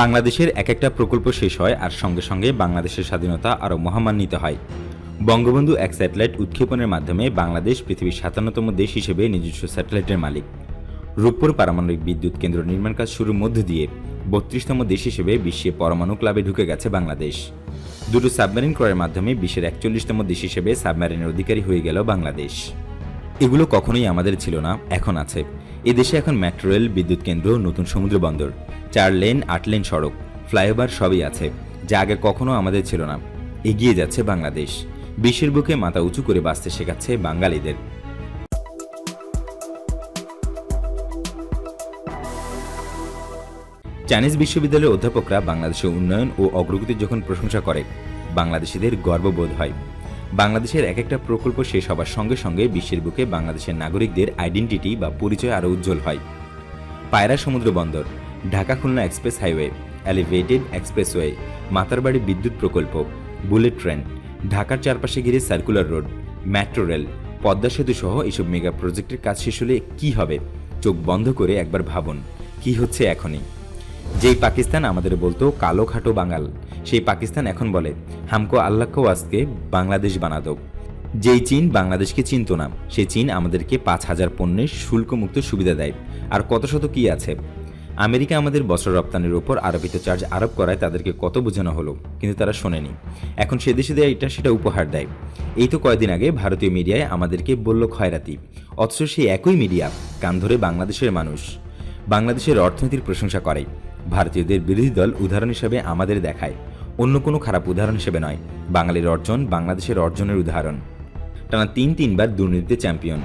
বাংলাদেশের এক একটা প্রকল্প শেষ হয় আর সঙ্গে সঙ্গে বাংলাদেশের স্বাধীনতা আরও মহামান্বিত হয়। বঙ্গবন্ধু এক স্যাটেলাইট উৎক্ষেপণের মাধ্যমে বাংলাদেশ পৃথিবীর সাতান্নতম দেশ হিসেবে নিজস্ব স্যাটেলাইটের মালিক। রূপপুর পারমাণবিক বিদ্যুৎ কেন্দ্র নির্মাণ কাজ শুরুর মধ্য দিয়ে বত্রিশতম দেশ হিসেবে বিশ্বে পরমাণু ক্লাবে ঢুকে গেছে বাংলাদেশ। দুটো সাবমেরিন ক্রয়ের মাধ্যমে বিশ্বের একচল্লিশতম দেশ হিসেবে সাবমেরিনের অধিকারী হয়ে গেল বাংলাদেশ। এগুলো কখনোই আমাদের ছিল না, এখন আছে। এদেশে এখন মেট্রো রেল বিদ্যুৎ কেন্দ্র, নতুন সমুদ্র বন্দর। চার লেন, আট লেন সড়ক। ফ্লাইওভার সবই আছে, যা আগে কখনো আমাদের ছিল না। এগিয়ে যাচ্ছে বাংলাদেশ। বিশ্বের বুকে মাথা উঁচু করে বাঁচতে শেখাচ্ছে বাঙালিদের। চাইনিজ বিশ্ববিদ্যালয়ের অধ্যাপকরা বাংলাদেশের উন্নয়ন ও অগ্রগতির যখন প্রশংসা করে, বাংলাদেশিদের গর্ববোধ হয়। বাংলাদেশের এক একটা প্রকল্প শেষ হবার সঙ্গে সঙ্গে বিশ্বের বুকে বাংলাদেশের নাগরিকদের আইডেন্টিটি বা পরিচয় আরও উজ্জ্বল হয়। পায়রা সমুদ্র বন্দর, Dhaka Khulna express highway elevated expressway Matarbari বিদ্যুৎ প্রকল্প বুলেট ট্রেন ঢাকার চারপাশে ঘিরে circular road metro rail Padma সেতু সহ এসব মেগা প্রজেক্টের কাজ শেষ হলে কী হবে? চোখ বন্ধ করে একবার ভাবুন, কি হচ্ছে এখনই? যেই পাকিস্তান আমাদের বলতো, কালো খাটো বাঙাল। সেই পাকিস্তান এখন বলে, হামকো আল্লাহকেও আজকে বাংলাদেশ বানাদো যেই চীন বাংলাদেশকে চিনত না, সেই চীন আমাদেরকে পাঁচ হাজার পণ্যের শুল্কমুক্ত সুবিধা দেয়। আর কত শত কি আছে? আমেরিকা আমাদের বস্ত্র রপ্তানির ওপর আরোপিত চার্জ আরোপ করায় তাদেরকে কত বোঝানো হলো, কিন্তু তারা শোনেনি। এখন সে দেশে দেয় এটা সেটা উপহার দেয়। এই তো কয়েকদিন আগে ভারতীয় মিডিয়ায় আমাদেরকে বলল খয়রাতি। অথচ সেই একই মিডিয়া কান ধরে বাংলাদেশের মানুষ। বাংলাদেশের অর্থনীতির প্রশংসা করে। ভারতীয়দের বিরোধী দল উদাহরণ হিসাবে আমাদের দেখায়। অন্য কোনো খারাপ উদাহরণ হিসেবে নয়। বাঙালির অর্জন বাংলাদেশের অর্জনের উদাহরণ। টানা তিন তিনবার দুর্নীতিতে চ্যাম্পিয়ন।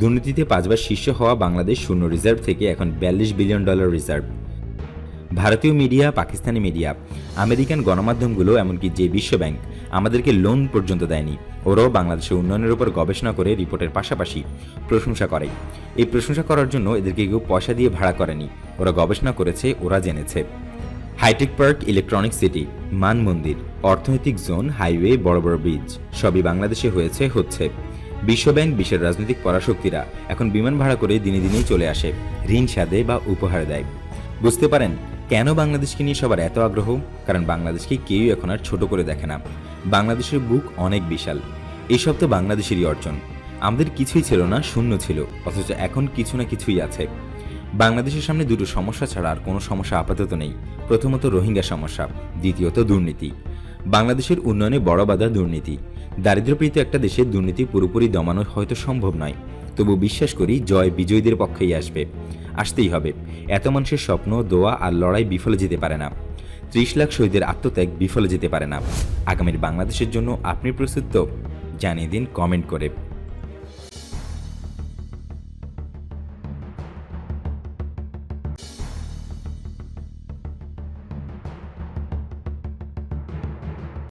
দুর্নীতিতে পাঁচবার শীর্ষ হওয়া বাংলাদেশ শূন্য রিজার্ভ থেকে এখন বিয়াল্লিশ বিলিয়ন ডলার রিজার্ভ। ভারতীয় মিডিয়া, পাকিস্তানি মিডিয়া, আমেরিকান গণমাধ্যমগুলো এমনকি যে বিশ্বব্যাংক আমাদেরকে লোন পর্যন্ত দেয়নি, ওরাও বাংলাদেশের উন্নয়নের উপর গবেষণা করে রিপোর্টের পাশাপাশি প্রশংসা করে। এই প্রশংসা করার জন্য এদেরকে কেউ পয়সা দিয়ে ভাড়া করেনি, ওরা গবেষণা করেছে, ওরা জেনেছে। Hi tech park, electronic city. মান মন্দির অর্থনৈতিক জোন, হাইওয়ে, বড় বড় ব্রিজ, সবই বাংলাদেশে হয়েছে, হচ্ছে। বিশ্বব্যাংক, বিশ্বের রাজনৈতিক পরাশক্তিরা এখন বিমান ভাড়া করে দিনে দিনেই চলে আসে, ঋণ সাদে বা উপহার দেয়। বুঝতে পারেন, কেন বাংলাদেশকে নিয়ে সবার এত আগ্রহ? কারণ বাংলাদেশকে কেউ এখন আর ছোট করে দেখে না। বাংলাদেশের বুক অনেক বিশাল। এইসব তো বাংলাদেশেরই অর্জন। আমাদের কিছুই ছিল না, শূন্য ছিল, অথচ এখন কিছু না কিছুই আছে। বাংলাদেশের সামনে দুটো সমস্যা ছাড়া আর কোনো সমস্যা আপাতত নেই। প্রথমত রোহিঙ্গা সমস্যা, দ্বিতীয়ত দুর্নীতি। বাংলাদেশের উন্নয়নে বড় বাধা দুর্নীতি। দারিদ্র্যপীড়িত একটা দেশে দুর্নীতি পুরোপুরি দমানো হয়তো সম্ভব নয়। তবু বিশ্বাস করি, জয় বিজয়ীদের পক্ষেই আসবে। আসতেই হবে। এত মানুষের স্বপ্ন, দোয়া আর লড়াই বিফলে যেতে পারে না। ত্রিশ লাখ শহীদের আত্মত্যাগ বিফলে যেতে পারে না। আগামীর বাংলাদেশের জন্য আপনি প্রস্তুত তো? জানিয়ে দিন কমেন্ট করে।